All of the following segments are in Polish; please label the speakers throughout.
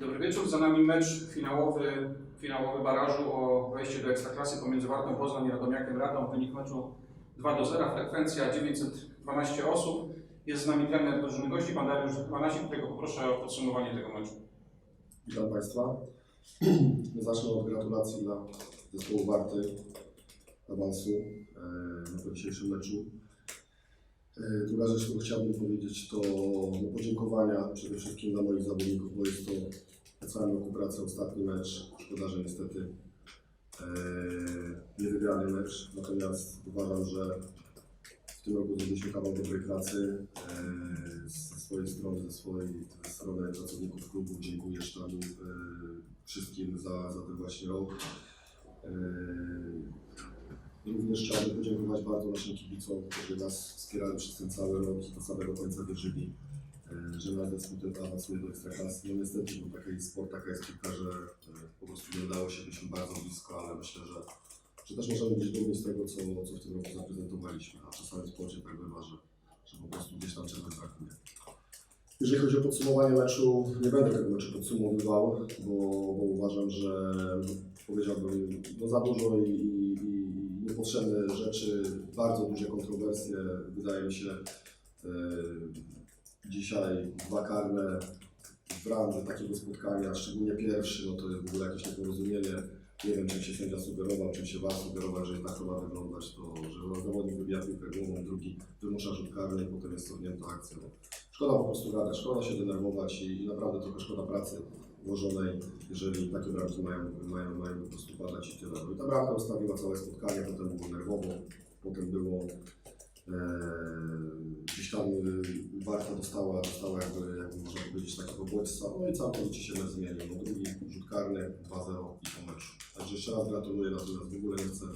Speaker 1: Dobry wieczór. Za nami mecz finałowy, finałowy barażu o wejście do Ekstraklasy pomiędzy Wartą Poznań i Radomiakiem Radą. Wynik meczu 2 do 0, frekwencja 912 osób. Jest z nami trener drużyny gości, pan Dariusz Banasik, którego poproszę o podsumowanie tego meczu.
Speaker 2: Witam Państwa. Zacznę od gratulacji dla zespołu Warty awansu e, na dzisiejszym meczu. E, Druga rzecz, którą chciałbym powiedzieć, to no, podziękowania przede wszystkim dla moich zawodników, bo jest to po całym roku pracy ostatni mecz. Szkoda, że niestety e, niewygrany mecz, natomiast uważam, że w tym roku zrobiliśmy kawał dobrej pracy e, ze swojej strony, ze swojej ze strony pracowników klubu. Dziękuję sztabu e, wszystkim za, za ten właśnie rok. Również chciałbym podziękować bardzo naszym kibicom, którzy nas wspierali przez ten cały rok i do samego końca wierzyli, e, że nasz zespół ten awansuje do Ekstraklasy. No niestety, taka jest sport, taka jest piłka, że e, po prostu nie udało się, byliśmy bardzo blisko, ale myślę, że że też możemy być dumni z tego, co, co w tym roku zaprezentowaliśmy, a czasami w sporcie tak bywa, że, że po prostu gdzieś tam czegoś brakuje. Jeżeli chodzi o podsumowanie meczu, nie będę tego meczu podsumowywał, bo, bo uważam, że powiedziałbym, no za dużo i, i, i niepotrzebne rzeczy, bardzo duże kontrowersje, wydaje mi się, e, dzisiaj dwa karne w randze takiego spotkania, szczególnie pierwszy, no to jest w ogóle jakieś nieporozumienie. Nie wiem, czym się sędzia sugerował, czym się was sugerował, że tak to ma wyglądać, to że zawodnik wybija piłkę głową, drugi wymusza rzut karny potem jest cofnięta akcja. No. Szkoda po prostu gadać, szkoda się denerwować i, i naprawdę trochę szkoda pracy włożonej, jeżeli takie bramki mają, mają, mają po prostu padać i tyle. No i ta bramka ustawiła całe spotkanie, potem było nerwowo, potem było e, gdzieś tam e, Warta dostała, dostała jakby, jakby można powiedzieć takiego bodźca, no i całkowicie się mecz zmienił. No, drugi rzut karny, 2-0 i po meczu. Także jeszcze raz gratuluję, natomiast w ogóle nie chcę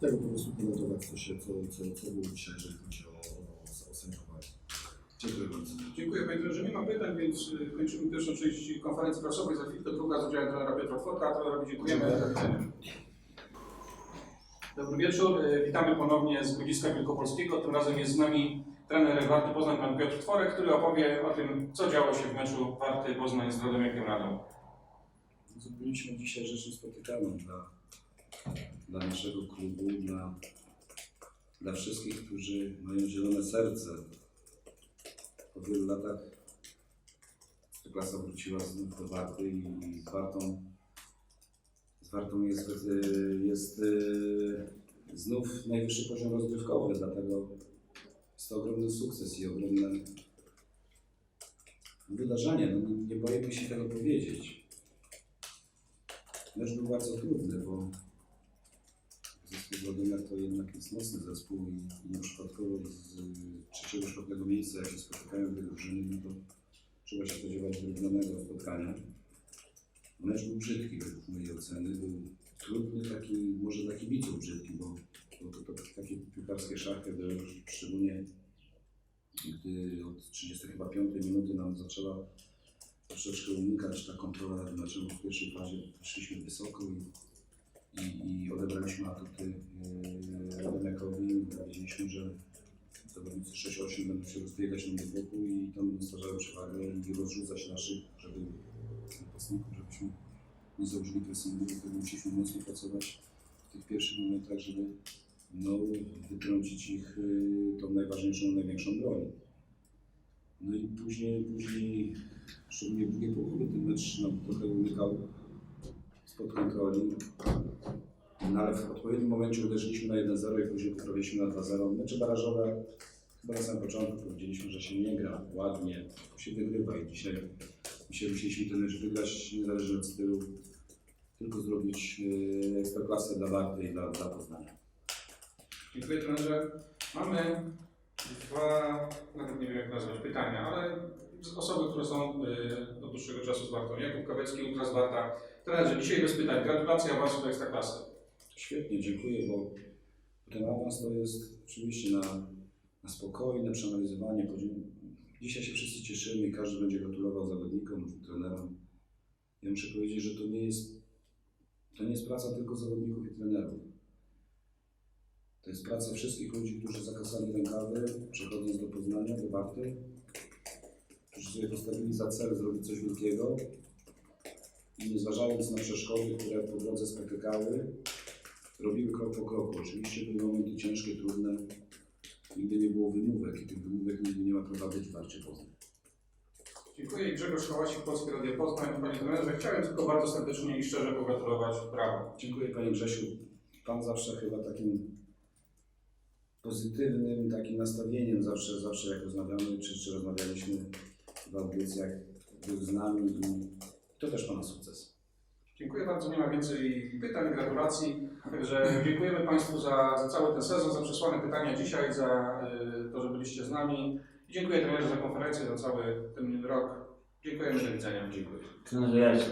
Speaker 2: tego po prostu komentować, co, się, co, co, co było dzisiaj, jeżeli chodzi o, o, o sędziowanie. Dziękuję bardzo.
Speaker 1: Dziękuję Panie Trenerze. Nie ma pytań, więc y, kończymy pierwszą część konferencji prasowej. Za chwilkę druga z udziałem trenera Piotra Tworka. Trenerowi dziękujemy. Do widzenia. Dobry wieczór. Y, Witamy ponownie z Grodziska Wielkopolskiego. Tym razem jest z nami trener Warty Poznań, pan Piotr Tworek, który opowie o tym, co działo się w meczu Warty Poznań z Radomiakiem Radą.
Speaker 3: Zrobiliśmy dzisiaj rzecz niespotykaną dla, dla naszego klubu, dla, dla wszystkich, którzy mają zielone serce. Po wielu latach ta klasa wróciła znów do Warty i, z Wartą, z Wartą jest, y, jest y, znów najwyższy poziom rozgrywkowy, dlatego jest to ogromny sukces i ogromne wydarzenie. No, nie, boimy się tego powiedzieć. Mecz był bardzo trudny, bo Władimir to jednak jest mocny zespół i, nieprzypadkowo z trzeciego, czwartego miejsca, jak się spotykają dwie drużyny, no to trzeba się spodziewać wyrównanego spotkania. Mecz był brzydki według mojej oceny, był trudny, taki, może dla kibiców brzydki, bo, bo to, to takie piłkarskie szachy, były, szczególnie gdy od 30 chyba 5 minuty nam zaczęła troszeczkę unikać ta kontrola nad w pierwszej fazie szliśmy wysoko i, i, i odebraliśmy atuty yy, Radomiakowi. Wiedzieliśmy, że zawodnicy 6-8 będą się rozbiegać na boku i tam będą stwarzały przewagę i rozrzucać naszych, żeby napastników, żebyśmy nie założyli pressingu, dlatego musieliśmy mocno pracować w tych pierwszych momentach, żeby no, wytrącić ich yy, tą najważniejszą, największą broń. No i później, później szczególnie w drugiej połowie ten mecz nam trochę umykał spod kontroli. No ale w odpowiednim momencie uderzyliśmy na 1-0 i później poprawiliśmy na 2-0. Mecze barażowe chyba na samym początku powiedzieliśmy, że się nie gra ładnie, się wygrywa i dzisiaj, dzisiaj musieliśmy ten mecz wygrać niezależnie od stylu, tylko zrobić yy, ekstraklasę dla Warty i dla, dla Poznania.
Speaker 1: Dziękuję trenerze. Mamy dwa, nawet nie wiem jak nazwać, pytania, ale osoby, które są y, od dłuższego czasu z Wartą. Jakub Kawecki, Ultra z Warta. Trenerze, dzisiaj bez pytań. Gratulacje awansu do Ekstraklasy.
Speaker 3: Świetnie, dziękuję, bo ten awans to jest oczywiście na, na spokojne przeanalizowanie. Dzisiaj się wszyscy cieszymy i każdy będzie gratulował zawodnikom, trenerom. Ja muszę powiedzieć, że to nie jest, to nie jest praca tylko zawodników i trenerów. To jest praca wszystkich ludzi, którzy zakasali rękawy, przechodząc do Poznania, do Warty, którzy sobie postawili za cel zrobić coś wielkiego i nie zważając na przeszkody, które po drodze spotykały, robiły krok po kroku. Oczywiście były momenty ciężkie, trudne, nigdy nie było wymówek i tych wymówek nigdy nie ma prawa być w Warcie Poznań.
Speaker 1: Dziękuję. Grzegorz Hałasik, Polskie Radio Poznań. Panie trenerze, chciałem tylko bardzo serdecznie i szczerze pogratulować brawo.
Speaker 3: Dziękuję Panie Grzesiu. Pan zawsze chyba takim pozytywnym takim nastawieniem zawsze, zawsze jak rozmawiamy, czy, czy rozmawialiśmy w audycjach, był z nami i to też Pana sukces.
Speaker 1: Dziękuję bardzo. Nie ma więcej pytań, gratulacji. Także dziękujemy Państwu za, za cały ten sezon, za przesłane pytania dzisiaj, za y, to, że byliście z nami. I dziękuję trenerze za konferencję, za cały ten rok. Dziękujemy, do widzenia.
Speaker 3: Dziękuję.
Speaker 4: Trenerze, ja jeszcze